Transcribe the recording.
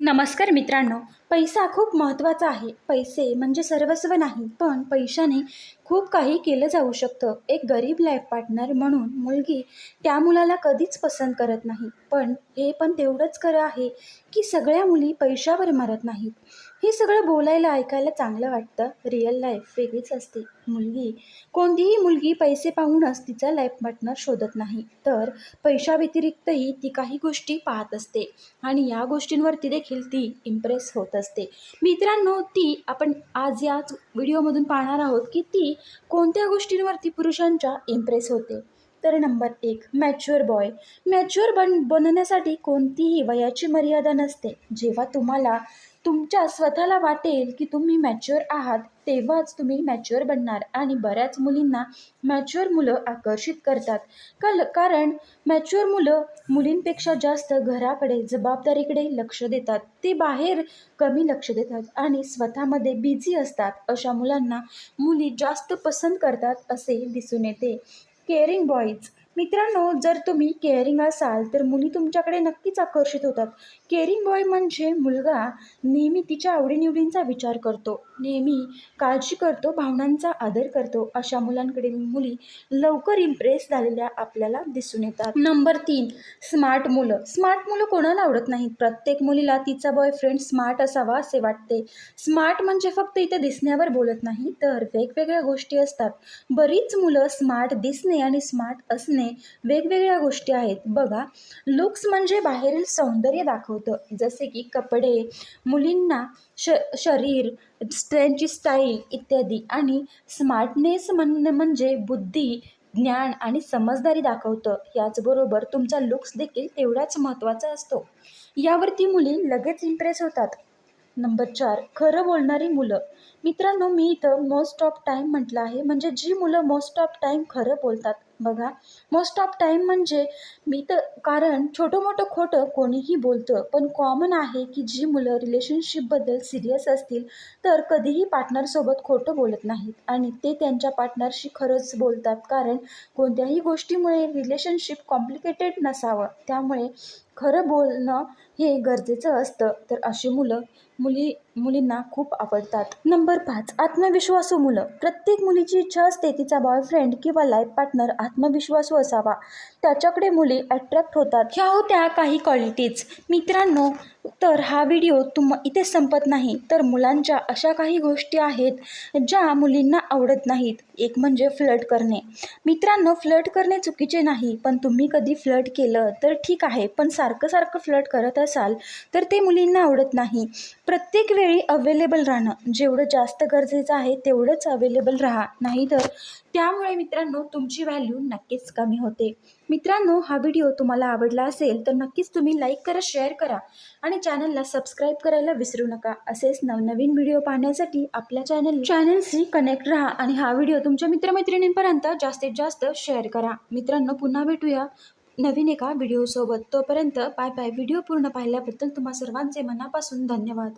नमस्कार मित्रांनो. पैसा खूप महत्त्वाचा आहे. पैसे म्हणजे सर्वस्व नाही पण पैशाने खूप काही केलं जाऊ शकतं. एक गरीब लाईफ पार्टनर म्हणून मुलगी त्या मुलाला कधीच पसंत करत नाही. पण हे पण तेवढंच खरं आहे की सगळ्या मुली पैशावर मरत नाहीत. हे सगळं बोलायला ऐकायला चांगलं वाटतं. रिअल लाईफ वेगळीच असते. मुलगी कोणतीही मुलगी पैसे पाहूनच तिचा लाईफ पार्टनर शोधत नाही. तर पैशाव्यतिरिक्तही ती काही गोष्टी पाहत असते. आणि या गोष्टींवरती देखील ती इम्प्रेस होत असते. मित्रांनो ती आपण आज याच व्हिडिओमधून पाहणार आहोत की ती कोणत्या गोष्टींवरती पुरुषांच्या इम्प्रेस होते. तर नंबर एक मॅच्युअर बॉय मॅच्युअर बन बनण्यासाठी कोणतीही वयाची मर्यादा नसते. जेव्हा तुम्हाला तुमच्या स्वतःला वाटेल की तुम्ही मॅच्युअर आहात तेव्हाच तुम्ही मॅच्युअर बनणार आणि बऱ्याच मुलींना मॅच्युअर मुलं आकर्षित करतात. कल कारण मॅच्युअर मुलं मुलींपेक्षा जास्त घराकडे जबाबदारीकडे लक्ष देतात. ते बाहेर कमी लक्ष देतात आणि स्वतःमध्ये बिझी असतात. अशा मुलांना मुली जास्त पसंत करतात असे दिसून येते. केअरिंग बॉईज मित्रांनो जर तुम्ही केअरिंग असाल तर मुली तुमच्याकडे नक्कीच आकर्षित होतात. केअरिंग बॉय म्हणजे मुलगा नेहमी तिच्या आवडीनिवडींचा विचार करतो नेहमी काळजी करतो भावनांचा आदर करतो अशा मुलांकडे मुली लवकर इम्प्रेस झालेल्या आपल्याला दिसून येतात. नंबर तीन स्मार्ट मुलं. स्मार्ट मुलं कोणाला आवडत नाहीत? प्रत्येक मुलीला तिचा बॉयफ्रेंड स्मार्ट असावा असे वाटते. स्मार्ट म्हणजे फक्त इथे दिसण्यावर बोलत नाही तर वेगवेगळ्या गोष्टी असतात. बरीच मुलं स्मार्ट दिसणे आणि स्मार्ट असणे वेगवेगळ्या गोष्टी आहेत. बघा लुक्स म्हणजे बाहेरील सौंदर्य दाखवतं. जसे की कपडे मुलींना श शरीर त्यांची स्टाईल इत्यादी आणि स्मार्टनेस म्हण म्हणजे बुद्धी ज्ञान आणि समजदारी दाखवतं. याचबरोबर तुमचा लुक्स देखील तेवढाच महत्त्वाचा असतो. यावरती मुली लगेच इम्प्रेस होतात. नंबर चार खरं बोलणारी मुलं. मित्रांनो मी इथं मोस्ट ऑफ टाईम म्हटलं आहे. म्हणजे जी मुलं मोस्ट ऑफ टाईम खरं बोलतात बघा. मोस्ट ऑफ टाईम म्हणजे मी तर कारण छोटं मोठं खोटं कोणीही बोलतं पण कॉमन आहे की जी मुलं रिलेशनशिपबद्दल सिरियस असतील तर कधीही पार्टनरसोबत खोटं बोलत नाहीत. आणि ते त्यांच्या पार्टनरशी खरंच बोलतात कारण कोणत्याही गोष्टीमुळे रिलेशनशिप कॉम्प्लिकेटेड नसावं. त्यामुळे खरं बोलणं हे गरजेचं असतं. तर अशी मुलं मुली मुलींना खूप आवडतात. नंबर पाच आत्मविश्वासू मुलं. प्रत्येक मुलीची इच्छा असते तिचा बॉयफ्रेंड किंवा लाईफ पार्टनर आत्मविश्वासू असावा. त्याच्याकडे मुली अट्रॅक्ट होतात. ह्या होत्या काही क्वालिटीज मित्रांनो तर हा व्हिडिओ तुम इथे संपत नाही. तर मुलांच्या अशा काही गोष्टी आहेत ज्या मुलींना आवडत नाहीत. एक म्हणजे फ्लट करणे. मित्रांनो फ्लट करणे चुकीचे नाही पण तुम्ही कधी फ्लट केलं तर ठीक आहे पण सारखं सारखं फ्लट करत असाल तर ते मुलींना आवडत नाही. प्रत्येक वेळी अवेलेबल राहणं. जेवढं जास्त गरजेचं आहे तेवढंच अवेलेबल राहा. नाहीतर त्यामुळे मित्रांनो तुमची व्हॅल्यू नक्कीच कमी होते. मित्रांनो हा व्हिडिओ तुम्हाला आवडला असेल तर नक्कीच तुम्ही लाईक करा शेअर करा. आणि आणि चॅनलला सबस्क्राईब करायला विसरू नका. असेच नवनवीन व्हिडिओ पाहण्यासाठी आपल्या चॅनल चॅनलशी कनेक्ट राहा आणि हा व्हिडिओ तुमच्या मित्रमैत्रिणींपर्यंत जास्तीत जास्त शेअर करा. मित्रांनो पुन्हा भेटूया नवीन एका व्हिडिओसोबत. तोपर्यंत बाय बाय. व्हिडिओ पूर्ण पाहिल्याबद्दल तुम्हा सर्वांचे मनापासून धन्यवाद.